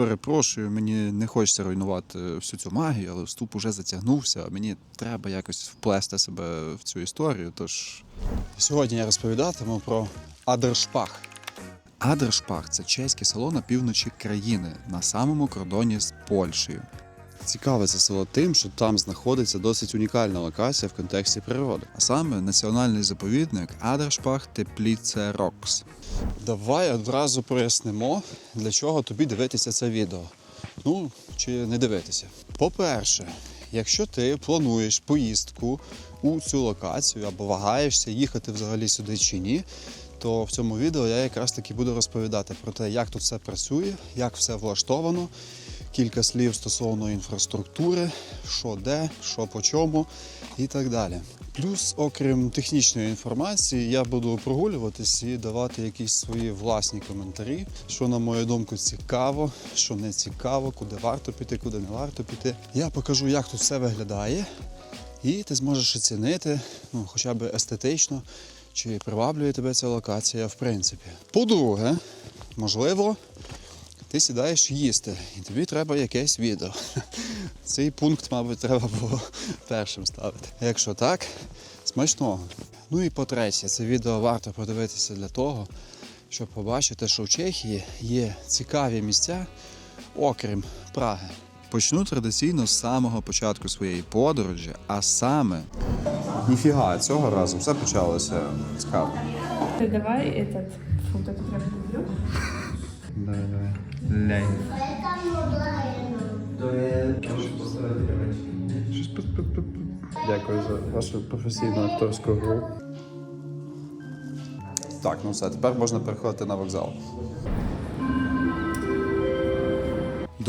Перепрошую, мені не хочеться руйнувати всю цю магію, але вступ уже затягнувся. Мені треба якось вплести себе в цю історію. Тож сьогодні я розповідатиму про Адершпах. Адершпах це чеське село на півночі країни, на самому кордоні з Польщею. Цікаве це село тим, що там знаходиться досить унікальна локація в контексті природи, а саме національний заповідник Адершпах Тепліце Рокс. Давай одразу пояснимо, для чого тобі дивитися це відео. Ну, чи не дивитися. По-перше, якщо ти плануєш поїздку у цю локацію або вагаєшся їхати взагалі сюди чи ні, то в цьому відео я якраз таки буду розповідати про те, як тут все працює, як все влаштовано, кілька слів стосовно інфраструктури, що де, що по чому і так далі. Плюс, окрім технічної інформації, я буду прогулюватись і давати якісь свої власні коментарі, що, на мою думку, цікаво, що не цікаво, куди варто піти, куди не варто піти. Я покажу, як тут все виглядає, і ти зможеш оцінити, ну, хоча б естетично, чи приваблює тебе ця локація в принципі. По-друге, можливо, ти сідаєш їсти, і тобі треба якесь відео. Цей пункт, мабуть, треба було першим ставити. Якщо так, смачного. Ну і по-третє, це відео варто подивитися для того, щоб побачити, що в Чехії є цікаві місця, окрім Праги. Почну традиційно з самого початку своєї подорожі, а саме. Ніфіга, цього разу все почалося цікаво. Давай этот, фу, этот прям люблю. Давай, давай. Ляй. Дякую за вашу професійну акторську гру. Так, ну все, тепер можна переходити на вокзал.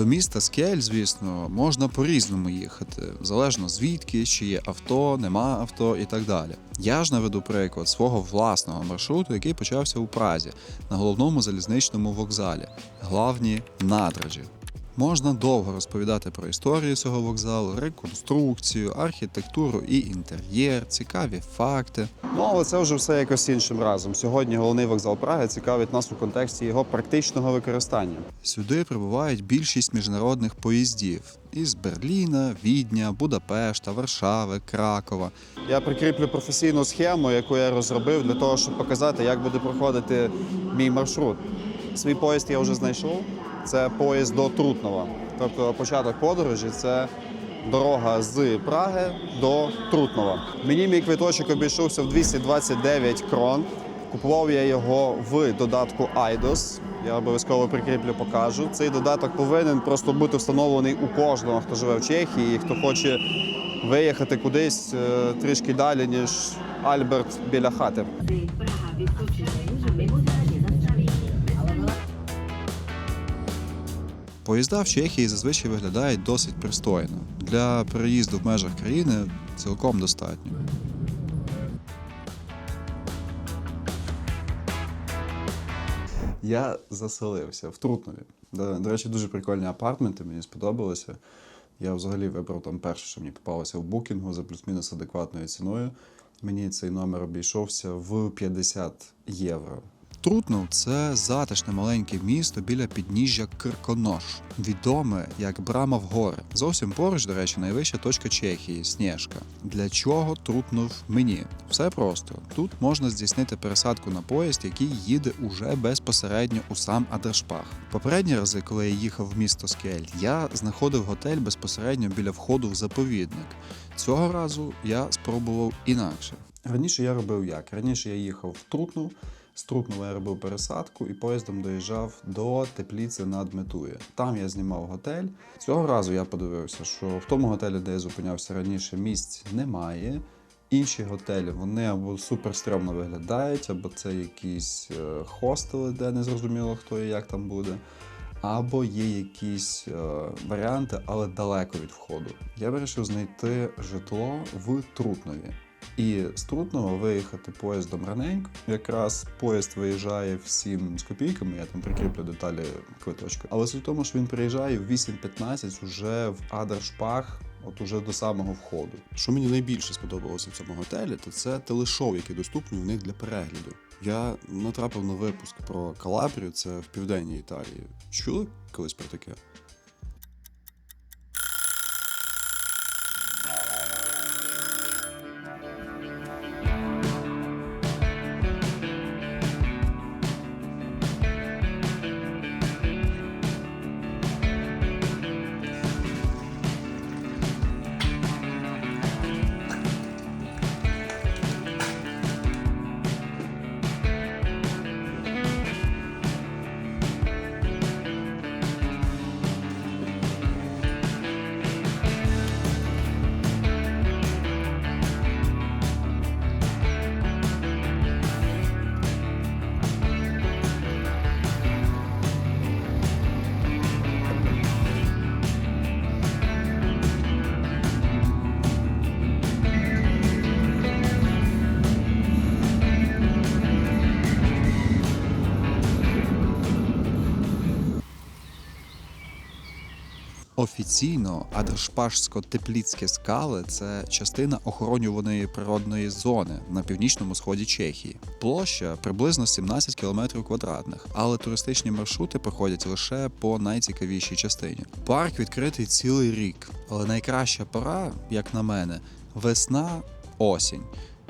До міста Скель, звісно, можна по-різному їхати, залежно звідки, чи є авто, нема авто і так далі. Я ж наведу приклад свого власного маршруту, який почався у Празі на головному залізничному вокзалі, главні надражі. Можна довго розповідати про історію цього вокзалу, реконструкцію, архітектуру і інтер'єр, цікаві факти. Ну але це вже все якось іншим разом. Сьогодні головний вокзал Праги цікавить нас у контексті його практичного використання. Сюди прибувають більшість міжнародних поїздів із Берліна, Відня, Будапешта, Варшави, Кракова. Я прикріплю професійну схему, яку я розробив для того, щоб показати, як буде проходити мій маршрут. Свій поїзд я вже знайшов. Це поїзд до Трутнова. Тобто початок подорожі це дорога з Праги до Трутнова. Мені мій квиточок обійшовся в 229 крон. Купував я його в додатку Eidos. Я обов'язково прикріплю, покажу. Цей додаток повинен просто бути встановлений у кожного, хто живе в Чехії, і хто хоче виїхати кудись е, трішки далі, ніж Альберт біля хати. Поїзда в Чехії зазвичай виглядають досить пристойно. Для переїзду в межах країни цілком достатньо. Я заселився в Трутнові. До, речі, дуже прикольні апартменти, мені сподобалося. Я взагалі вибрав там перше, що мені попалося в букінгу за плюс-мінус адекватною ціною. Мені цей номер обійшовся в 50 євро. Трутнов це затишне маленьке місто біля підніжжя Кирконош, відоме як Брама в гори. Зовсім поруч, до речі, найвища точка Чехії Снєжка. Для чого Трутнов мені? Все просто. Тут можна здійснити пересадку на поїзд, який їде уже безпосередньо у сам Адершпах. Попередні рази, коли я їхав в місто Скель, я знаходив готель безпосередньо біля входу в заповідник. Цього разу я спробував інакше. Раніше я робив як? Раніше я їхав в Трутнов. З Трутнова я робив пересадку і поїздом доїжджав до тепліці над Метує. Там я знімав готель. Цього разу я подивився, що в тому готелі, де я зупинявся раніше, місць немає. Інші готелі вони або супер стрьомно виглядають, або це якісь е, хостели, де не зрозуміло хто і як там буде. Або є якісь е, варіанти, але далеко від входу. Я вирішив знайти житло в Трутнові. І з Трутнова виїхати поїздом раненько. Якраз поїзд виїжджає в 7 з копійками, я там прикріплю деталі квиточка. Але суть в тому, що він приїжджає в 8.15 уже в Адершпах от уже до самого входу. Що мені найбільше сподобалося в цьому готелі, то це телешоу, яке доступні у них для перегляду. Я натрапив на випуск про Калабрію, це в південній Італії. Чули колись про таке? Офіційно Адршпашсько-Тепліцьке скали це частина охоронюваної природної зони на північному сході Чехії. Площа приблизно 17 км квадратних, але туристичні маршрути проходять лише по найцікавішій частині. Парк відкритий цілий рік, але найкраща пора, як на мене, весна, осінь.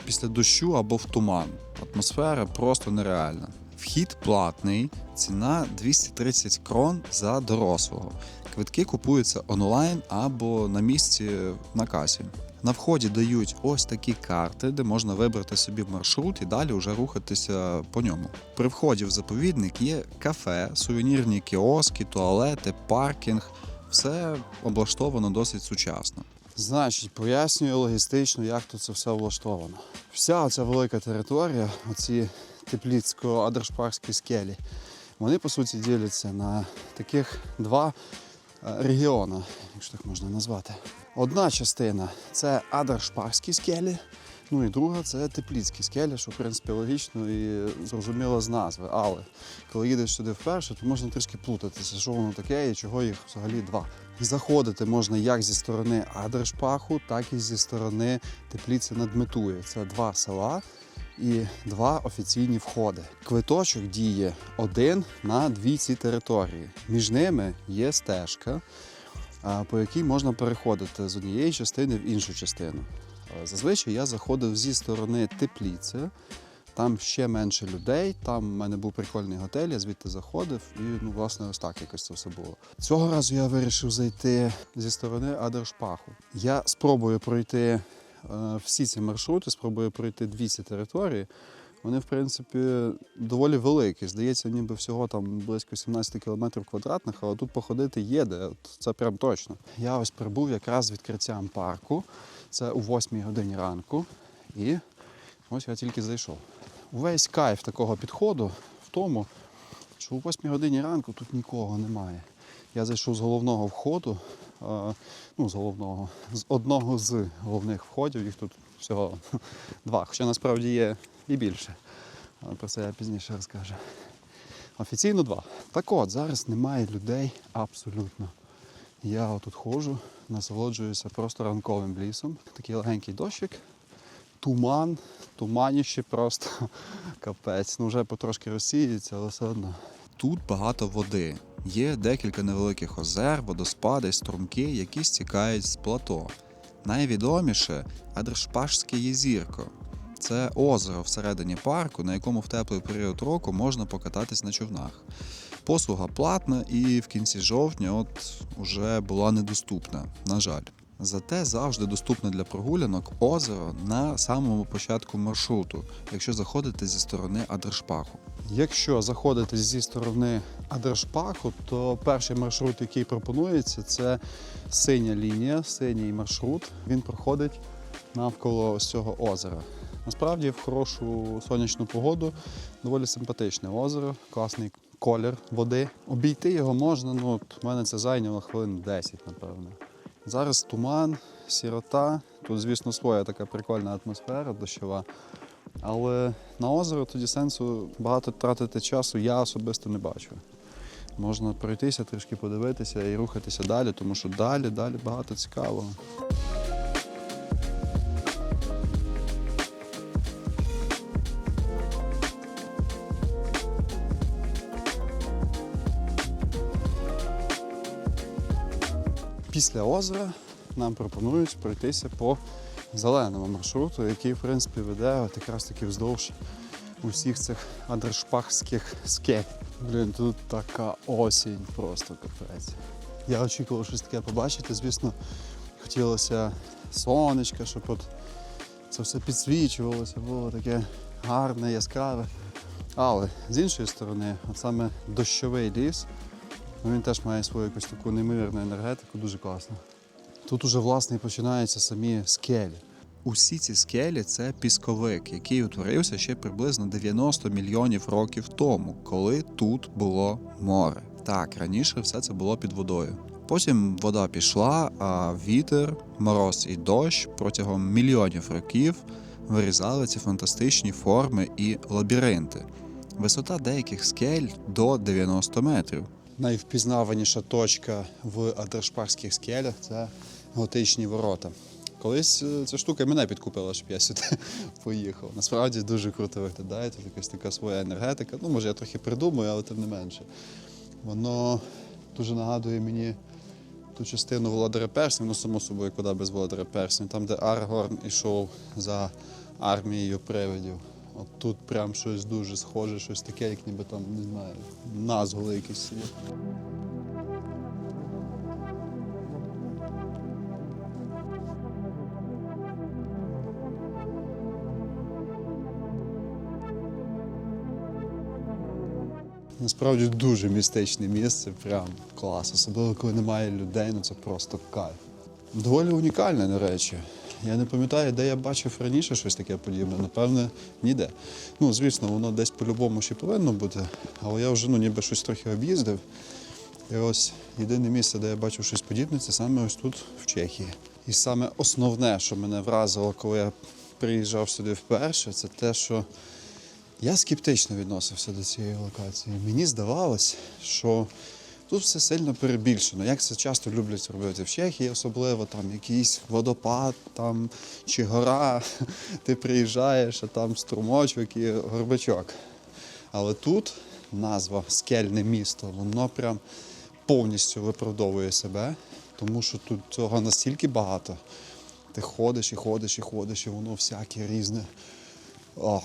Після дощу або в туман. Атмосфера просто нереальна. Вхід платний, ціна 230 крон за дорослого. Квитки купуються онлайн або на місці на касі. На вході дають ось такі карти, де можна вибрати собі маршрут і далі вже рухатися по ньому. При вході в заповідник є кафе, сувенірні кіоски, туалети, паркінг. Все облаштовано досить сучасно. Значить, пояснюю логістично, як тут це все влаштовано. Вся ця велика територія, оці тепліцько-адершпарські скелі, вони по суті діляться на таких два регіони, якщо так можна назвати. Одна частина це Адершпарські скелі, ну і друга це Тепліцькі скелі, що в принципі логічно і зрозуміло з назви. Але коли їдеш сюди вперше, то можна трішки плутатися, що воно таке і чого їх взагалі два. Заходити можна як зі сторони Адершпаху, так і зі сторони Тепліці над Метує. Це два села і два офіційні входи. Квиточок діє один на дві ці території. Між ними є стежка, по якій можна переходити з однієї частини в іншу частину. Зазвичай я заходив зі сторони Тепліці. Там ще менше людей. Там в мене був прикольний готель, я звідти заходив, і ну, власне, ось так якось це все було. Цього разу я вирішив зайти зі сторони Адершпаху. Я спробую пройти всі ці маршрути, спробую пройти дві ці території. Вони, в принципі, доволі великі. Здається, ніби всього там близько 17 кілометрів квадратних, але тут походити є де. Це прям точно. Я ось прибув якраз з відкриттям парку. Це о 8 годині ранку. І ось я тільки зайшов. Увесь кайф такого підходу в тому, що о 8 годині ранку тут нікого немає. Я зайшов з головного входу, е, ну, з головного, з одного з головних входів, їх тут всього два, хоча насправді є і більше. Але про це я пізніше розкажу. Офіційно два. Так от, зараз немає людей абсолютно. Я отут ходжу, насолоджуюся просто ранковим лісом. Такий легенький дощик, туман, туманіще просто капець. Ну вже потрошки розсіюється, але все одно. Тут багато води. Є декілька невеликих озер, водоспади, струмки, які стікають з плато. Найвідоміше Адршпашське єзірко. Це озеро всередині парку, на якому в теплий період року можна покататись на човнах. Послуга платна і в кінці жовтня от уже була недоступна, на жаль. Зате завжди доступне для прогулянок озеро на самому початку маршруту, якщо заходите зі сторони Адршпаху. Якщо заходити зі сторони Адршпаху, то перший маршрут, який пропонується, це синя лінія, синій маршрут. Він проходить навколо ось цього озера. Насправді, в хорошу сонячну погоду доволі симпатичне озеро, класний колір води. Обійти його можна, ну от мене це зайняло хвилин 10, напевно. Зараз туман, сірота. Тут, звісно, своя така прикольна атмосфера дощова. Але на озеро тоді сенсу багато тратити часу я особисто не бачу. Можна пройтися, трішки подивитися і рухатися далі, тому що далі, далі багато цікавого. Після озера нам пропонують пройтися по зеленому маршруту, який, в принципі, веде от якраз таки вздовж усіх цих адршпахських скель. Блін, тут така осінь, просто капець. Я очікував щось таке побачити. Звісно, хотілося сонечка, щоб от це все підсвічувалося, було таке гарне, яскраве. Але з іншої сторони, от саме дощовий ліс, ну, він теж має свою якусь таку неймовірну енергетику, дуже класно. Тут уже власне і починаються самі скелі. Усі ці скелі це пісковик, який утворився ще приблизно 90 мільйонів років тому, коли тут було море. Так, раніше все це було під водою. Потім вода пішла, а вітер, мороз і дощ протягом мільйонів років вирізали ці фантастичні форми і лабіринти. Висота деяких скель до 90 метрів. Найвпізнаваніша точка в Адершпарських скелях це готичні ворота. Колись е, ця штука мене підкупила, щоб я сюди поїхав. Насправді дуже круто виглядає, тут якась така своя енергетика. Ну, може, я трохи придумаю, але тим не менше. Воно дуже нагадує мені ту частину Володаря Перснів, ну, само собою, куди без Володаря Перснів, там, де Аргорн ішов за армією привидів. От тут прям щось дуже схоже, щось таке, як ніби там, не знаю, назгули якісь Насправді дуже містичне місце, прям клас. Особливо, коли немає людей, ну це просто кайф. Доволі унікальне, до речі. Я не пам'ятаю, де я бачив раніше щось таке подібне. Напевне, ніде. Ну, звісно, воно десь по-любому ще повинно бути, але я вже ну, ніби щось трохи об'їздив. І ось єдине місце, де я бачив щось подібне, це саме ось тут, в Чехії. І саме основне, що мене вразило, коли я приїжджав сюди вперше, це те, що я скептично відносився до цієї локації. Мені здавалось, що тут все сильно перебільшено. Як це часто люблять робити в Чехії, особливо там якийсь водопад там, чи гора, ти приїжджаєш, а там струмочок і горбачок. Але тут назва скельне місто, воно прям повністю виправдовує себе, тому що тут цього настільки багато. Ти ходиш і ходиш і ходиш, і воно всяке різне. Ох,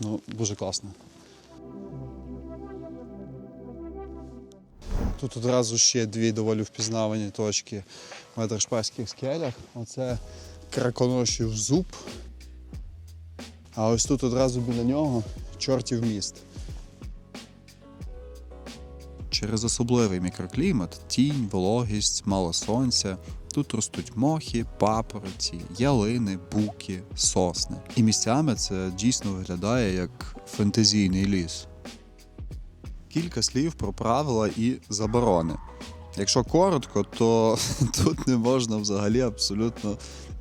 ну, дуже класно. Тут одразу ще дві доволі впізнавані точки в Медершпаських скелях. Оце краконошів зуб. А ось тут одразу біля нього чортів міст. Через особливий мікроклімат, тінь, вологість, мало сонця. Тут ростуть мохи, папороті, ялини, буки, сосни. І місцями це дійсно виглядає як фентезійний ліс. Кілька слів про правила і заборони. Якщо коротко, то тут не можна взагалі абсолютно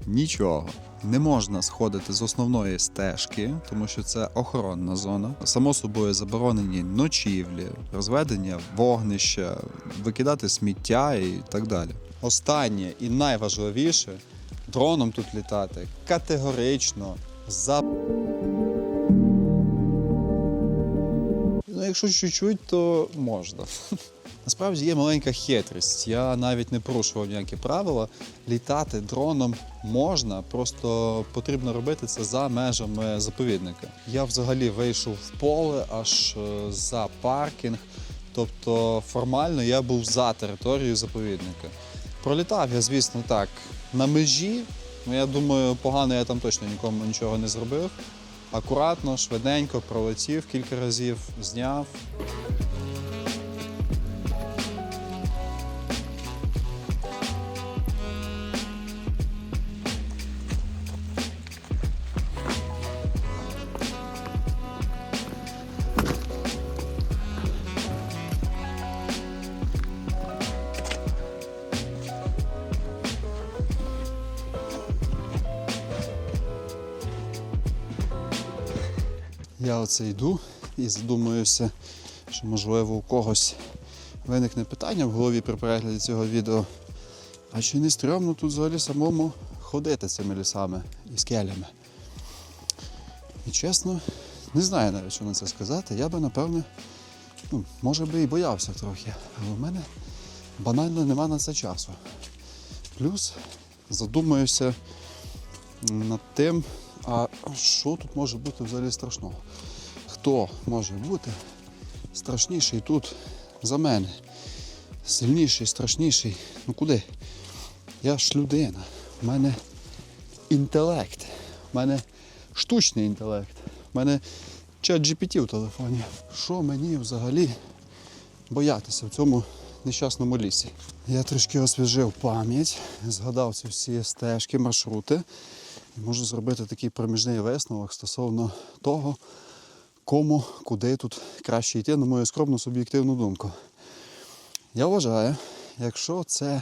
нічого. Не можна сходити з основної стежки, тому що це охоронна зона. Само собою заборонені ночівлі, розведення вогнища, викидати сміття і так далі. Останнє і найважливіше дроном тут літати категорично за. Ну, якщо чуть-чуть, то можна. Насправді є маленька хитрість. Я навіть не порушував ніякі правила. Літати дроном можна, просто потрібно робити це за межами заповідника. Я взагалі вийшов в поле аж е, за паркінг. Тобто формально я був за територією заповідника. Пролітав я, звісно, так, на межі. Ну, я думаю, погано я там точно нікому нічого не зробив. Акуратно, швиденько пролетів кілька разів, зняв. Оце йду і задумуюся, що можливо у когось виникне питання в голові при перегляді цього відео. А чи не стрьомно тут взагалі самому ходити цими лісами і скелями? І чесно, не знаю навіть, що на це сказати. Я би, напевне, ну, може би і боявся трохи, але в мене банально нема на це часу. Плюс задумуюся над тим, а що тут може бути взагалі страшного? Хто може бути страшніший тут за мене? Сильніший, страшніший. Ну куди? Я ж людина. У мене інтелект. У мене штучний інтелект. У мене чат GPT в телефоні. Що мені взагалі боятися в цьому нещасному лісі? Я трішки освіжив пам'ять, згадав ці всі стежки, маршрути. І можу зробити такий проміжний висновок стосовно того, кому, куди тут краще йти, на мою скромну суб'єктивну думку. Я вважаю, якщо це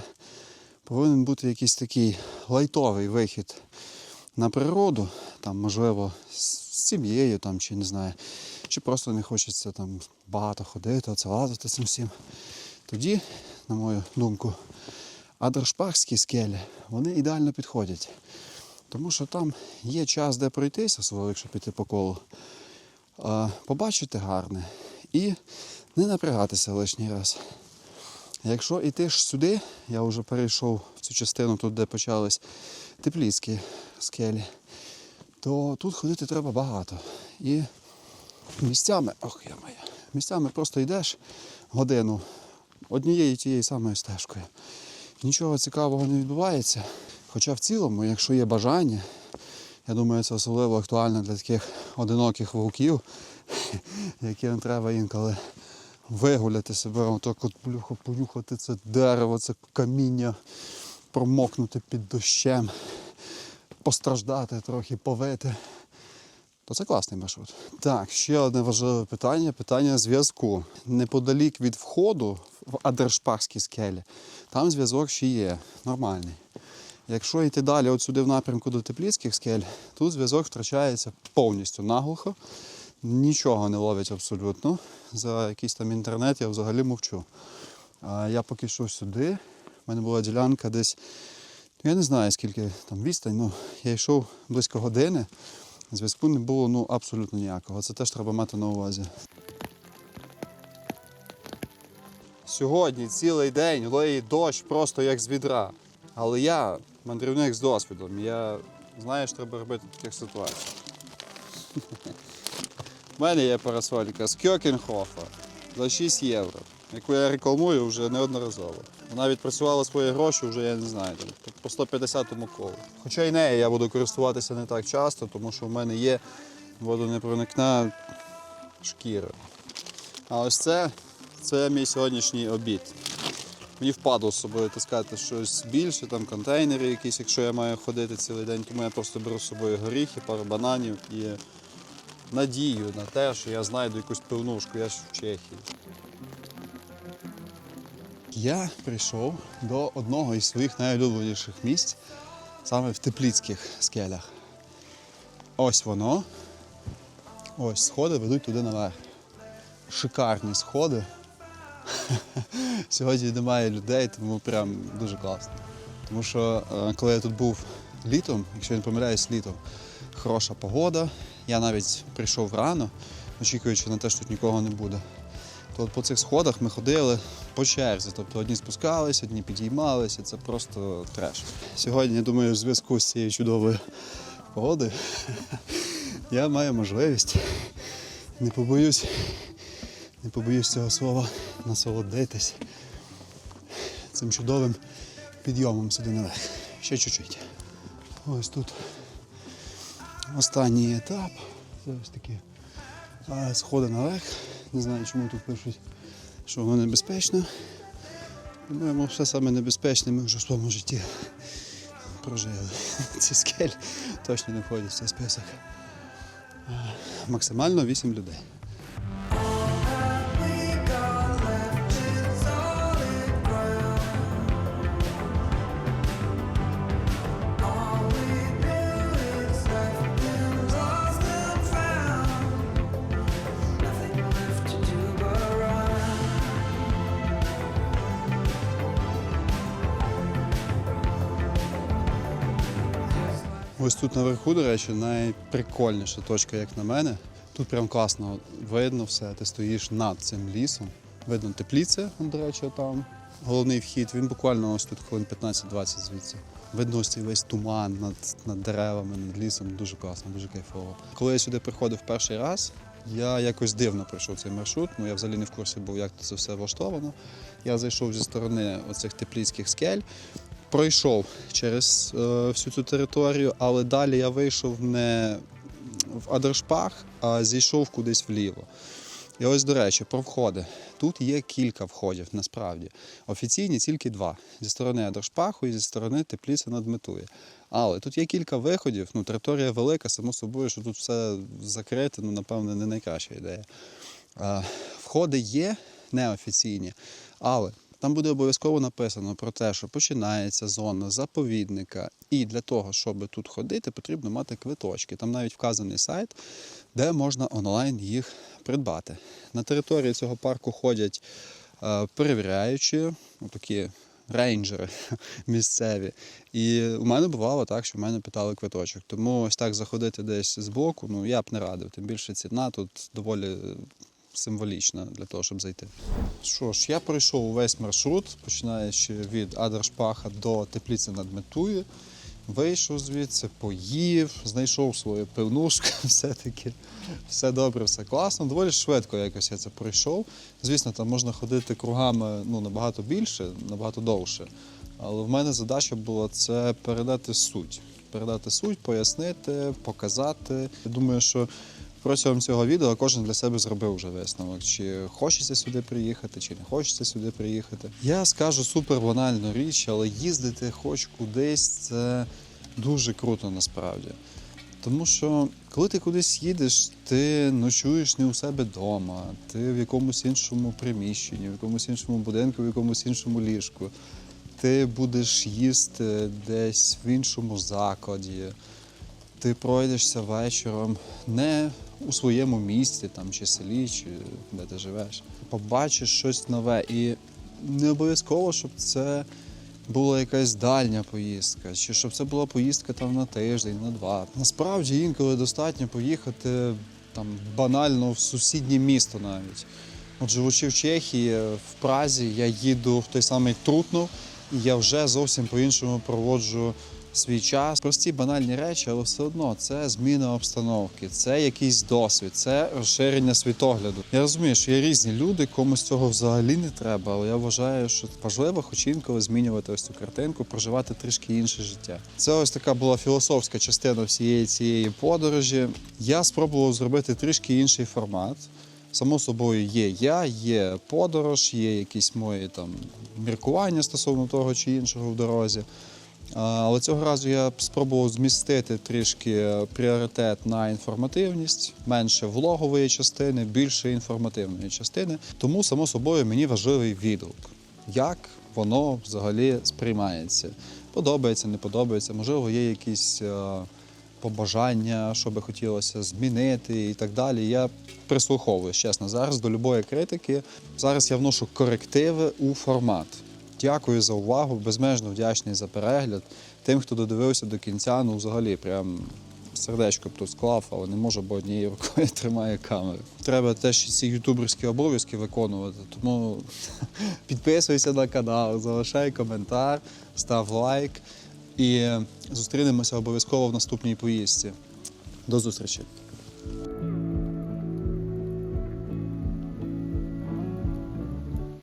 повинен бути якийсь такий лайтовий вихід на природу, там, можливо, з сім'єю там, чи не знаю, чи просто не хочеться там багато ходити, оце лазити цим всім, тоді, на мою думку, Адершпахські скелі, вони ідеально підходять. Тому що там є час, де пройтися, особливо якщо піти по колу, побачити гарне і не напрягатися лишній раз. Якщо йти ж сюди, я вже перейшов в цю частину, тут де почались тепліцькі скелі, то тут ходити треба багато. І місцями, ох я моя, місцями просто йдеш годину однією тією самою стежкою. Нічого цікавого не відбувається. Хоча в цілому, якщо є бажання, я думаю, це особливо актуально для таких одиноких вовків, яким треба інколи вигуляти себе, отак от плюхо, понюхати це дерево, це каміння, промокнути під дощем, постраждати трохи, повити. То це класний маршрут. Так, ще одне важливе питання питання зв'язку. Неподалік від входу в Адершпахські скелі, там зв'язок ще є, нормальний. Якщо йти далі от сюди в напрямку до Тепліцьких скель, тут зв'язок втрачається повністю наглухо. Нічого не ловить абсолютно. За якийсь там інтернет я взагалі мовчу. А я поки йшов сюди, в мене була ділянка десь, ну, я не знаю скільки там відстань, ну я йшов близько години. Зв'язку не було ну, абсолютно ніякого. Це теж треба мати на увазі. Сьогодні цілий день лиє дощ просто як з відра. Але я мандрівник з досвідом. Я знаю, що треба робити в таких ситуаціях. У мене є парасолька з Кьокенхофа за 6 євро, яку я рекламую вже неодноразово. Вона відпрацювала свої гроші вже, я не знаю, там, по 150-му колу. Хоча й нею я буду користуватися не так часто, тому що в мене є водонепроникна шкіра. А ось це, це мій сьогоднішній обід. Мені впадло з собою таскати щось більше, там контейнери якісь, якщо я маю ходити цілий день, тому я просто беру з собою горіхи, пару бананів і надію на те, що я знайду якусь пивнушку, я ж в Чехії. Я прийшов до одного із своїх найулюбленіших місць саме в Тепліцьких скелях. Ось воно. Ось сходи ведуть туди наверх. Шикарні сходи. Сьогодні немає людей, тому прям дуже класно. Тому що е, коли я тут був літом, якщо я не помиляюсь, літом, хороша погода. Я навіть прийшов рано, очікуючи на те, що тут нікого не буде. То от по цих сходах ми ходили по черзі. Тобто одні спускалися, одні підіймалися. Це просто треш. Сьогодні, я думаю, в зв'язку з цією чудовою погодою я маю можливість, не побоюсь, не побоюсь цього слова, насолодитись цим чудовим підйомом сюди наверх. Ще чуть-чуть. Ось тут останній етап. Це ось такі сходи наверх. Не знаю, чому тут пишуть, що воно небезпечно. Думаємо, все саме небезпечне ми вже в своєму житті прожили. Ці скель точно не входять в цей список. Максимально 8 людей. Ось тут наверху, до речі, найприкольніша точка, як на мене. Тут прям класно видно все. Ти стоїш над цим лісом. Видно тепліце, до речі, там. Головний вхід. Він буквально ось тут хвилин 15-20 звідси. Видно ось цей весь туман над, над деревами, над лісом. Дуже класно, дуже кайфово. Коли я сюди приходив перший раз, я якось дивно пройшов цей маршрут. Ну я взагалі не в курсі був, як це все влаштовано. Я зайшов зі сторони оцих тепліцьких скель пройшов через е, всю цю територію, але далі я вийшов не в Адершпах, а зійшов кудись вліво. І ось, до речі, про входи. Тут є кілька входів, насправді. Офіційні тільки два: зі сторони Адершпаху і зі сторони Тепліця над Метує. Але тут є кілька виходів. Ну, територія велика, само собою, що тут все закрите, ну, напевно, не найкраща ідея. Е, Входи є неофіційні, але там буде обов'язково написано про те, що починається зона заповідника. І для того, щоб тут ходити, потрібно мати квиточки. Там навіть вказаний сайт, де можна онлайн їх придбати. На території цього парку ходять е, перевіряючі, такі рейнджери місцеві. І у мене бувало так, що в мене питали квиточок. Тому ось так заходити десь збоку, ну я б не радив. Тим більше ціна тут доволі символічна для того, щоб зайти. Що ж, я пройшов увесь маршрут, починаючи від Адершпаха до Тепліці над Метує. Вийшов звідси, поїв, знайшов свою пивнушку, все-таки все добре, все класно. Доволі швидко якось я це пройшов. Звісно, там можна ходити кругами ну, набагато більше, набагато довше. Але в мене задача була це передати суть. Передати суть, пояснити, показати. Я думаю, що протягом цього відео кожен для себе зробив вже висновок, чи хочеться сюди приїхати, чи не хочеться сюди приїхати. Я скажу супер банальну річ, але їздити хоч кудись це дуже круто насправді. Тому що коли ти кудись їдеш, ти ночуєш не у себе вдома, ти в якомусь іншому приміщенні, в якомусь іншому будинку, в якомусь іншому ліжку. Ти будеш їсти десь в іншому закладі ти пройдешся вечором не у своєму місті там, чи селі, чи де ти живеш. Побачиш щось нове. І не обов'язково, щоб це була якась дальня поїздка, чи щоб це була поїздка там на тиждень, на два. Насправді інколи достатньо поїхати там банально в сусіднє місто навіть. От живучи в Чехії, в Празі, я їду в той самий Трутнов, і я вже зовсім по-іншому проводжу свій час. Прості банальні речі, але все одно це зміна обстановки, це якийсь досвід, це розширення світогляду. Я розумію, що є різні люди, комусь цього взагалі не треба, але я вважаю, що важливо хоч інколи змінювати ось цю картинку, проживати трішки інше життя. Це ось така була філософська частина всієї цієї подорожі. Я спробував зробити трішки інший формат. Само собою є я, є подорож, є якісь мої там міркування стосовно того чи іншого в дорозі. Але цього разу я спробував змістити трішки пріоритет на інформативність, менше влогової частини, більше інформативної частини. Тому, само собою, мені важливий відгук. Як воно взагалі сприймається? Подобається, не подобається, можливо, є якісь. е, побажання, що би хотілося змінити і так далі. Я прислуховуюсь, чесно, зараз до любої критики. Зараз я вношу корективи у формат. Дякую за увагу, безмежно вдячний за перегляд. Тим, хто додивився до кінця, ну взагалі прям сердечко б тут склав, але не можу, бо однією рукою тримає камеру. Треба теж ці ютуберські обов'язки виконувати. Тому підписуйся на канал, залишай коментар, став лайк. І зустрінемося обов'язково в наступній поїздці. До зустрічі!